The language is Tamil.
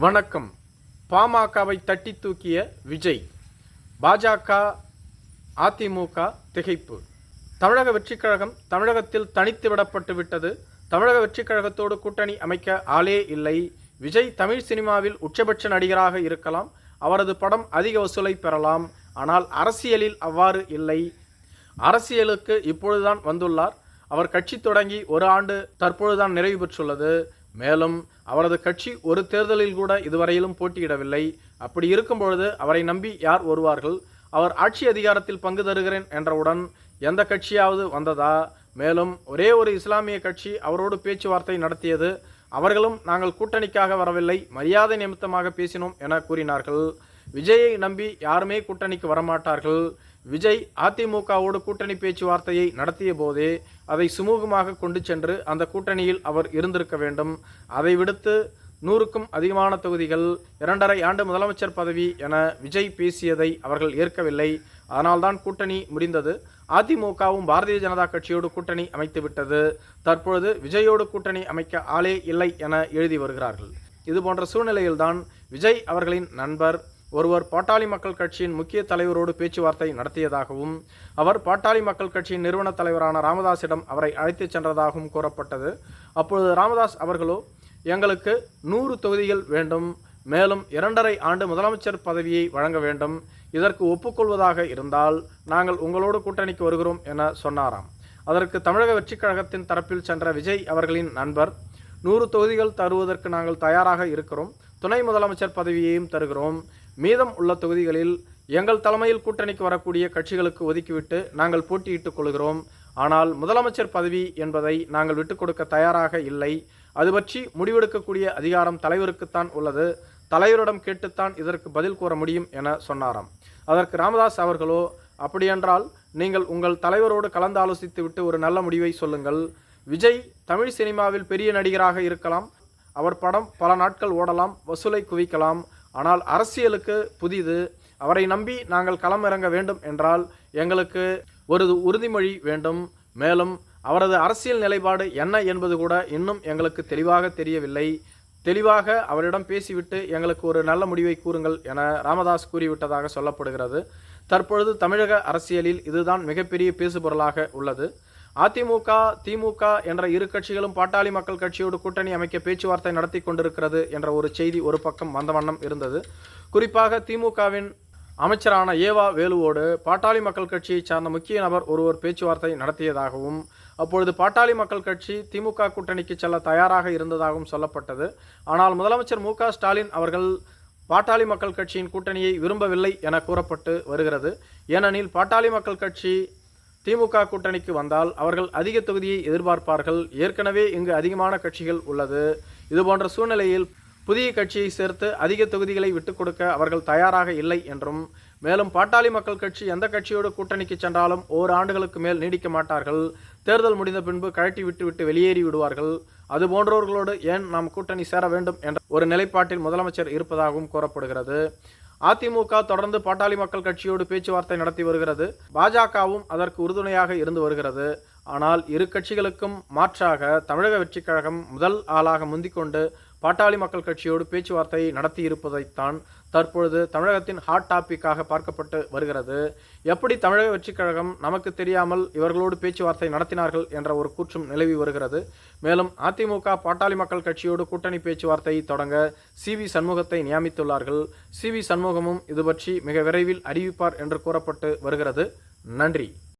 வணக்கம். பாமகவை தட்டி தூக்கிய விஜய். பாஜக அதிமுக திகைப்பு. தமிழக வெற்றிக் கழகம் தமிழகத்தில் தனித்து விடப்பட்டு விட்டது. தமிழக வெற்றிக் கழகத்தோடு கூட்டணி அமைக்க ஆளே இல்லை. விஜய் தமிழ் சினிமாவில் உச்சபட்ச நடிகராக இருக்கலாம். அவரது படம் அதிக வசூலை பெறலாம். ஆனால் அரசியலில் அவ்வாறு இல்லை. அரசியலுக்கு இப்பொழுதுதான் வந்துள்ளார். அவர் கட்சி தொடங்கி ஒரு ஆண்டு தற்பொழுதுதான் நிறைவு பெற்றுள்ளது. மேலும் அவரது கட்சி ஒரு தேர்தலில் கூட இதுவரையிலும் போட்டியிடவில்லை. அப்படி இருக்கும் பொழுது அவரை நம்பி யார் வருவார்கள்? அவர் ஆட்சி அதிகாரத்தில் பங்கு தருகிறேன் என்றவுடன் எந்த கட்சியாவது வந்ததா? மேலும் ஒரே ஒரு இஸ்லாமிய கட்சி அவரோடு பேச்சுவார்த்தை நடத்தியது. அவர்களும் நாங்கள் கூட்டணிக்காக வரவில்லை. மரியாதை நிமித்தமாக பேசினோம் என கூறினார்கள். விஜயை நம்பி யாருமே கூட்டணிக்கு வரமாட்டார்கள். விஜய் அதிமுகவோடு கூட்டணி பேச்சுவார்த்தையை நடத்திய போதே அதை சுமூகமாக கொண்டு சென்று அந்த கூட்டணியில் அவர் இருந்திருக்க வேண்டும். அதை விடுத்து நூறுக்கும் அதிகமான தொகுதிகள் இரண்டரை ஆண்டு முதலமைச்சர் பதவி என விஜய் பேசியதை அவர்கள் ஏற்கவில்லை. அதனால்தான் கூட்டணி முடிந்தது அதிமுகவும் பாரதிய ஜனதா கட்சியோடு கூட்டணி அமைத்து விட்டது. தற்பொழுது விஜயோடு கூட்டணி அமைக்க ஆளே இல்லை என எழுதி வருகிறார்கள். இது போன்ற சூழ்நிலையில்தான் விஜய் அவர்களின் நண்பர். ஒருவர் பாட்டாளி மக்கள் கட்சியின் முக்கிய தலைவரோடு பேச்சுவார்த்தை நடத்தியதாகவும் அவர் பாட்டாளி மக்கள் கட்சியின் நிறுவன தலைவரான ராமதாஸிடம் அவரை அழைத்துச் சென்றதாகவும் கூறப்பட்டது. அப்பொழுது ராமதாஸ் அவர்களோ எங்களுக்கு நூறு தொகுதிகள் வேண்டும் மேலும் இரண்டரை ஆண்டு முதலமைச்சர் பதவியை வழங்க வேண்டும். இதற்கு ஒப்புக்கொள்வதாக இருந்தால் நாங்கள் உங்களோடு கூட்டணிக்கு வருகிறோம் என சொன்னாராம். அதற்கு தமிழக வெற்றிக் கழகத்தின் தரப்பில் சென்ற விஜய் அவர்களின் நண்பர் நூறு தொகுதிகள் தருவதற்கு நாங்கள் தயாராக இருக்கிறோம். துணை முதலமைச்சர் பதவியையும் தருகிறோம். மீதம் உள்ள தொகுதிகளில் எங்கள் தலைமையில் கூட்டணிக்கு வரக்கூடிய கட்சிகளுக்கு ஒதுக்கிவிட்டு நாங்கள் போட்டியிட்டுக் கொள்கிறோம். ஆனால் முதலமைச்சர் பதவி என்பதை நாங்கள் விட்டுக் கொடுக்க தயாராக இல்லை. அது பற்றி முடிவெடுக்கக்கூடிய அதிகாரம் தலைவருக்குத்தான் உள்ளது. தலைவரிடம் கேட்டுத்தான் இதற்கு பதில் கூற முடியும் என சொன்னாராம். அதற்கு ராமதாஸ் அவர்களோ அப்படியென்றால் நீங்கள் உங்கள் தலைவரோடு கலந்து ஆலோசித்து விட்டு ஒரு நல்ல முடிவை சொல்லுங்கள். விஜய் தமிழ் சினிமாவில் பெரிய நடிகராக இருக்கலாம். அவர் படம் பல நாட்கள் ஓடலாம் வசூலை குவிக்கலாம். ஆனால் அரசியலுக்கு புதிது. அவரை நம்பி நாங்கள் களம் இறங்க வேண்டும் என்றால் எங்களுக்கு ஒரு உறுதிமொழி வேண்டும். மேலும் அவரது அரசியல் நிலைப்பாடு என்ன என்பது கூட இன்னும் எங்களுக்கு தெளிவாக தெரியவில்லை. தெளிவாக அவரிடம் பேசிவிட்டு எங்களுக்கு ஒரு நல்ல முடிவை கூறுங்கள் என ராமதாஸ் கூறிவிட்டதாக சொல்லப்படுகிறது. தற்பொழுது தமிழக அரசியலில் இதுதான் மிகப்பெரிய பேசுபொருளாக உள்ளது. அதிமுக திமுக என்ற இரு கட்சிகளும் பாட்டாளி மக்கள் கட்சியோடு கூட்டணி அமைக்க பேச்சுவார்த்தை நடத்தி கொண்டிருக்கிறது என்ற ஒரு செய்தி ஒரு பக்கம் வந்த வண்ணம் இருந்தது. குறிப்பாக திமுகவின் அமைச்சரான ஏவா வேலுவோடு பாட்டாளி மக்கள் கட்சியைச் சார்ந்த முக்கிய நபர் ஒருவர் பேச்சுவார்த்தை நடத்தியதாகவும் அப்பொழுது பாட்டாளி மக்கள் கட்சி திமுக கூட்டணிக்கு செல்ல தயாராக இருந்ததாகவும் சொல்லப்பட்டது. ஆனால் முதலமைச்சர் மு ஸ்டாலின் அவர்கள் பாட்டாளி மக்கள் கட்சியின் கூட்டணியை விரும்பவில்லை என கூறப்பட்டு வருகிறது. ஏனெனில் பாட்டாளி மக்கள் கட்சி திமுக கூட்டணிக்கு வந்தால் அவர்கள் அதிக தொகுதியை எதிர்பார்ப்பார்கள். ஏற்கனவே இங்கு அதிகமான கட்சிகள் உள்ளது. இதுபோன்ற சூழ்நிலையில் புதிய கட்சியை சேர்த்து அதிக தொகுதிகளை விட்டுக் கொடுக்க அவர்கள் தயாராக இல்லை என்றும் மேலும் பாட்டாளி மக்கள் கட்சி எந்த கட்சியோடு கூட்டணிக்கு சென்றாலும் ஓர் ஆண்டுகளுக்கு மேல் நீடிக்க மாட்டார்கள். தேர்தல் முடிந்த பின்பு கழட்டி விட்டுவிட்டு வெளியேறி விடுவார்கள். அது போன்றவர்களோடு ஏன் நாம் கூட்டணி சேர வேண்டும் என்ற ஒரு நிலைப்பாட்டில் முதலமைச்சர் இருப்பதாகவும் கூறப்படுகிறது. அதிமுக தொடர்ந்து பாட்டாளி மக்கள் கட்சியோடு பேச்சுவார்த்தை நடத்தி வருகிறது. பாஜகவும் அதற்கு உறுதுணையாக இருந்து வருகிறது. ஆனால் இரு கட்சிகளுக்கும் மாற்றாக தமிழக வெற்றிக் கழகம் முதல் ஆளாக முந்திக்கொண்டு பாட்டாளி மக்கள் கட்சியோடு பேச்சுவார்த்தை நடத்தி இருப்பதைத்தான் தற்பொழுது தமிழகத்தின் ஹாட் டாப்பிக்காக பார்க்கப்பட்டு வருகிறது. எப்படி தமிழக வெற்றிக் கழகம் நமக்கு தெரியாமல் இவர்களோடு பேச்சுவார்த்தை நடத்தினார்கள் என்ற ஒரு கூற்றும் நிலவி வருகிறது. மேலும் அதிமுக பாட்டாளி மக்கள் கட்சியோடு கூட்டணி பேச்சுவார்த்தை தொடங்க சி வி சண்முகத்தை நியமித்துள்ளார்கள். சி வி சண்முகமும் இது பற்றி மிக விரைவில் அறிவிப்பார் என்று கூறப்பட்டு வருகிறது. நன்றி.